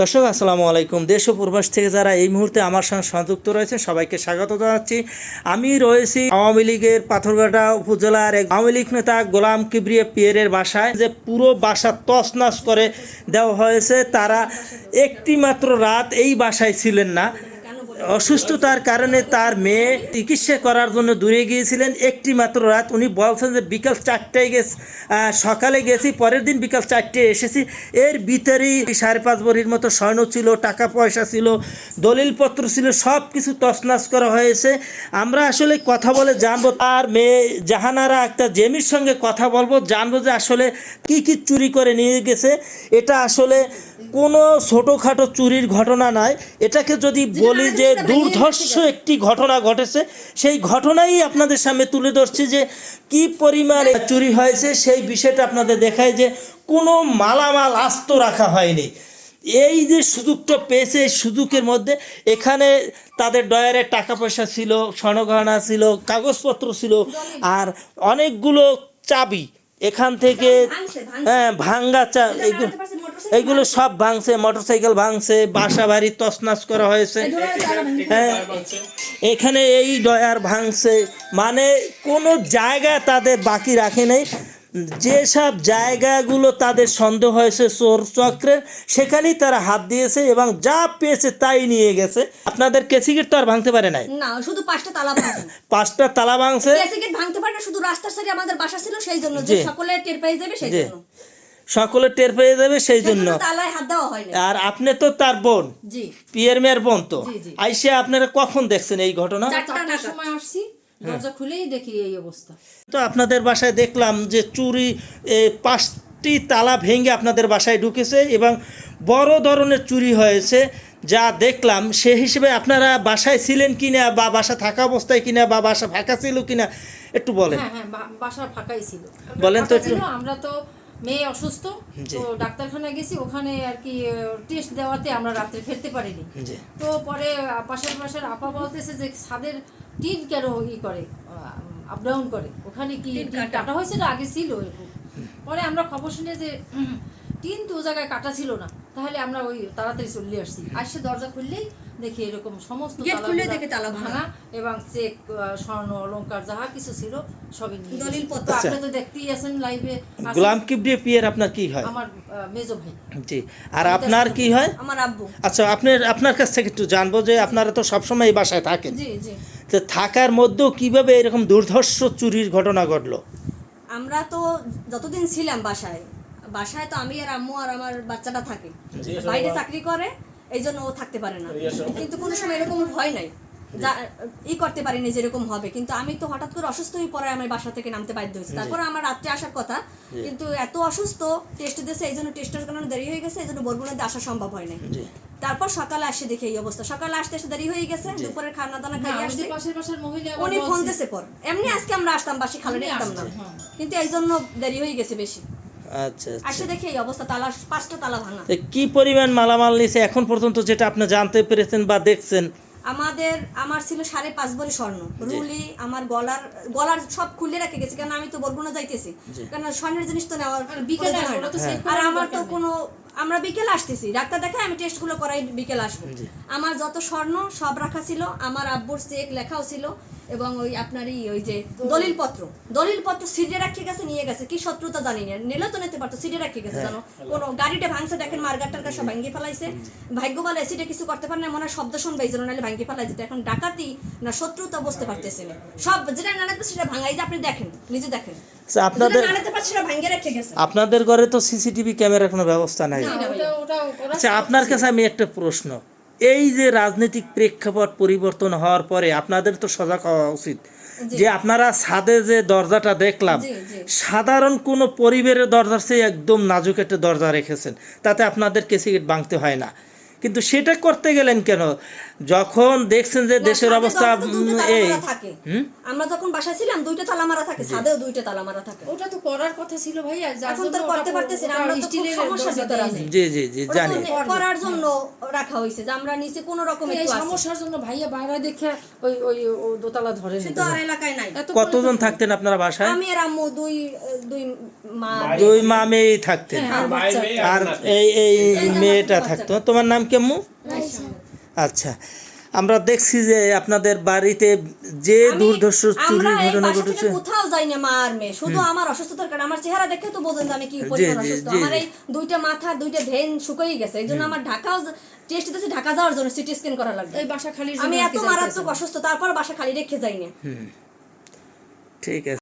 দর্শক, আসসালামু আলাইকুম। দেশ ও প্রবাস থেকে যারা এই মুহূর্তে আমার সঙ্গে সংযুক্ত রয়েছেন, সবাইকে স্বাগত জানাচ্ছি। আমি রয়েছি আওয়ামী লীগের পাথরঘাটা উপজেলার এক আওয়ামী লীগ নেতা গোলাম কিবরিয়া পিয়ারের বাসায়। যে পুরো বাসা তছনছ করে দেওয়া হয়েছে, তারা একটি মাত্র রাত এই বাসায় ছিলেন না। অসুস্থতার কারণে তার মেয়ে চিকিৎসা করার জন্য দূরে গিয়েছিলেন। একটি মাত্র রাত উনি বলছেন যে বিকাল চারটায় গেছে সকালে গেছি, পরের দিন বিকাল চারটে এসেছি। এর ভিতরেই সাড়ে পাঁচ ভরির মতো স্বর্ণ ছিল, টাকা পয়সা ছিল, দলিলপত্র ছিল সব কিছু তছনাছ করা হয়েছে। আমরা আসলে কথা বলে জানব তার মেয়ে জাহানারা একটা জেমির সঙ্গে কথা বলব, জানব যে আসলে কি কি চুরি করে নিয়ে গেছে। এটা আসলে কোনো ছোটোখাটো চুরির ঘটনা নয়। এটাকে যদি বলি যে দুর্ধর্ষ একটি ঘটনা ঘটেছে। সেই ঘটনাই আপনাদের সামনে তুলে ধরছি যে কি পরিমাণে চুরি হয়েছে সেই বিষয়টা আপনাদের দেখায় যে কোনো মালামাল আস্ত রাখা হয়নি। এই যে সুযোগটা পেয়েছে এই সুযোগের মধ্যে এখানে তাদের ডয়ারে টাকা পয়সা ছিল স্বর্ণগহনা ছিল কাগজপত্র ছিল আর অনেকগুলো চাবি। এখান থেকে। হ্যাঁ ভাঙ্গা চা এইগুলো এইগুলো সব ভাঙছে মোটরসাইকেল ভাঙছে বাসা বাড়ি তছনাছ করা হয়েছে। হ্যাঁ। এখানে এই ডয়ার ভাঙছে মানে কোনো জায়গা তাদের বাকি রাখে নেই। যেসব জায়গাগুলো তাদের সন্দেহ হয়েছে চোর চক্রের সেখানেই তারা হাত দিয়েছে এবং যা পেয়েছে তাই নিয়ে গেছে। আপনাদের কেসিগেট তো আর ভাঙতে পারে নাই? না শুধু পাঁচটা তালা ভাঙছে। পাঁচটা তালা ভাঙছে। গেট ভাঙতে পারে না শুধু রাস্তার সাইডে আমাদের বাসা ছিল সেই জন্য যে সকলে টের পেয়ে যাবে সেই জন্য। সকলে টের পেয়ে যাবে সেই জন্য জন্য। তালায় হাত দেওয়া হয়নি আর আপনি তো তার বোন। জি। পিয়ের মেয়ের বোন তো। জি, জি। আইসে আপনারা কখন দেখছেন এই ঘটনা? চারটা চারটার নাগাদ। সময় আসছি দরজা খুলেই দেখি এই অবস্থা। তো আপনাদের বাসায় দেখলাম যে চুরি পাঁচটি তালা ভেঙে আপনাদের বাসায় ঢুকেছে এবং বড় ধরনের চুরি হয়েছে যা দেখলাম। সে হিসেবে আপনারা বাসায় ছিলেন কিনা বা বাসা থাকা অবস্থায় কিনা বা বাসা ফাঁকা ছিল কিনা একটু বলেন। হ্যাঁ হ্যাঁ বাসা ফাঁকাই ছিল। বলেন তো আমরা তো মেয়ে অসুস্থ তো ডাক্তারখানায় গেছি ওখানে আর কি টেস্ট দেওয়াতে আমরা রাত্রে ফেরতে পারিনি। তো পরে পাশের পাশের আপা বলতেছে যে ছাদের টিন কেন ই করে আপ ডাউন করে? ওখানে কি কাটা। হয়েছিল? হয়েছে না আগে ছিল এরকম। পরে আমরা খবর শুনে যে টিন তো ও জায়গায় কাটা ছিল না। তাহলে আমরা ওই তাড়াতাড়ি চলে আসছি। আসছে দরজা খুললেই দেখি এরকম সমস্ত গেট খুললেই দেখি তালা ভাঙা। এবং চেক স্বর্ণ অলংকার যাহা কিছু ছিল সবই নিয়ে গেছে। দলিলপত্র। আপনি তো দেখতেই আছেন লাইভে গোলাম কিবরিয়া পিয়ের আপনার কি হয়? আমার মেজো ভাই। জি। আর আপনার কি হয়? আমার আব্বু। আচ্ছা আপনার আপনার কাছ থেকে একটু জানব যে আপনারা তো সবসময় এই বাসায় থাকেন। জি জি। তো থাকার মধ্যেও কীভাবে এরকম দুর্ধর্ষ চুরির ঘটনা ঘটলো? আমরা তো যতদিন ছিলাম বাসায় বাসায় তো আমি আর আম্মু আর আমার বাচ্চাটা থাকে। বাইরে চাকরি করে এই জন্য ও থাকতে পারে না। কিন্তু কোনো সময় এরকম হয় নাই। যা ই করতে পারিনি যেরকম হবে। কিন্তু আমি তো হঠাৎ করে অসুস্থ হয়ে পড়ে আমি বাসা থেকে নামতে বাধ্য হয়েছি। তারপর আমার রাত্রে আসার কথা। কিন্তু এত অসুস্থ টেস্ট দিয়েছে এই জন্য টেস্টের কারণে দেরি হয়ে গেছে এই জন্য বরগুনাতে আসা সম্ভব হয় নাই। তারপর সকালে আসে দেখে এই অবস্থা। সকালে আসতে আসতে দেরি হয়ে গেছে দুপুরের খানা দানা খাই আসছে। উনি ফোন দিয়েছে পর। এমনি আজকে আমরা আসতাম বাসি খালে দেখতাম না। হ্যাঁ। কিন্তু এই জন্য দেরি হয়ে গেছে বেশি। আচ্ছা আচ্ছা। আসে দেখে এই অবস্থা তালা পাঁচটা তালা ভাঙা। তো কি পরিমাণ মালামাল নিছে এখন পর্যন্ত যেটা আপনি জানতে পেরেছেন বা দেখছেন? আমাদের আমার ছিল সাড়ে পাঁচ ভরি স্বর্ণ। রুলি আমার গলার গলার সব খুলে রেখে গেছি কারণ আমি তো বরগুনা যাইতেছি। কারণ স্বর্ণের জিনিস তো নেওয়ার আর বিকেলে হয় আর আমার তো কোনো আমরা বিকেলে আসতেছি। ডাক্তার দেখে আমি টেস্টগুলো করাই বিকেল আসব। আমার যত স্বর্ণ সব রাখা ছিল আমার আব্বুর চেক লেখাও ছিল। এবং ওই আপনারই ওই যে দলিলপত্র। দলিলপত্র সিটে রাখিয়ে গেছে নিয়ে গেছে। কি শত্রুতা জানি না। নিলে তো নিতে পারতো সিটে রাখিয়ে গেছে জানো? কোনো গাড়িটা ভাঙছে দেখেন মার্গার টার্গার সব ভাঙ্গিয়ে ফেলাইছে। ভাগ্য বলে এসিটা কিছু করতে পারে না মনে হয় শব্দ শুনবে এই জন্য নাহলে ভাঙ্গিয়ে ফেলাই যেত এখন ডাকাতি না শত্রুতা বুঝতে পারতেছে না। সব যেটা না লাগবে সেটা ভাঙাই যে আপনি দেখেন নিজে দেখেন। আচ্ছা, আপনাদের আপনাদের ঘরে তো সিসিটিভি ক্যামেরার কোনো ব্যবস্থা নাই। আচ্ছা আপনার কাছে আমি একটা প্রশ্ন। এই যে রাজনৈতিক প্রেক্ষাপট পরিবর্তন হওয়ার পরে আপনাদের তো সজাগ হওয়া উচিত। যে আপনারা ছাদে যে দরজাটা দেখলাম। সাধারণ কোনো পরিবারের দরজার চেয়ে একদম নাজুক একটা দরজা রেখেছেন তাতে আপনাদের কেসিগেট বাঁধতে হয় না। কিন্তু সেটা করতে গেলেন কেন? যখন দেখছেন যে দেশের অবস্থা এই হুম? আমরা যখন বাসায় ছিলাম দুইটা তালা মারা থাকে ছাদেও দুইটা তালা মারা থাকে। ওটা তো করার কথা ছিল ভাইয়া এখন তো করতে পারতেছি না, আমরা তো খুব সমস্যার ভিতরে আছি। জি জি জি জানি। করার জন্য। রাখা হয়েছে যে আমরা নিচে কোনো রকম এই একটু সমস্যার জন্য ভাইয়া বাইরে দেখে ওই ওই দোতলা ধরে সে তো আর এলাকায় নাই। কতজন থাকতেন আপনারা বাসায়? আমি আর আম্মু দুই দুই মা। দুই মা মেয়েই থাকতেন। আর বাচ্চা। আর এই এই মেয়েটা থাকতো। তোমার নাম কেমু? আচ্ছা আমরা দেখছি যে আপনাদের বাড়িতে যে দুর্ধর্ষ চুরির ঘটনা ঘটেছে। কোথাও যাই না মা আর মেয়ে। শুধু আমার অসুস্থতার কারণে। আমার চেহারা দেখে তো বোঝেন যে আমি কি পরিমাণ অসুস্থ। আমার এই দুইটা মাথা দুইটা ভেন শুকিয়ে গেছে। এই জন্য আমার ঢাকাও টেস্ট দিতেছে ঢাকা যাওয়ার জন্য সিটি স্ক্যান করা লাগবে। এই বাসা খালির আমি জন্য এত আর মারাত্মক অসুস্থ তারপর বাসা খালি রেখে যাই না। ঠিক আছে।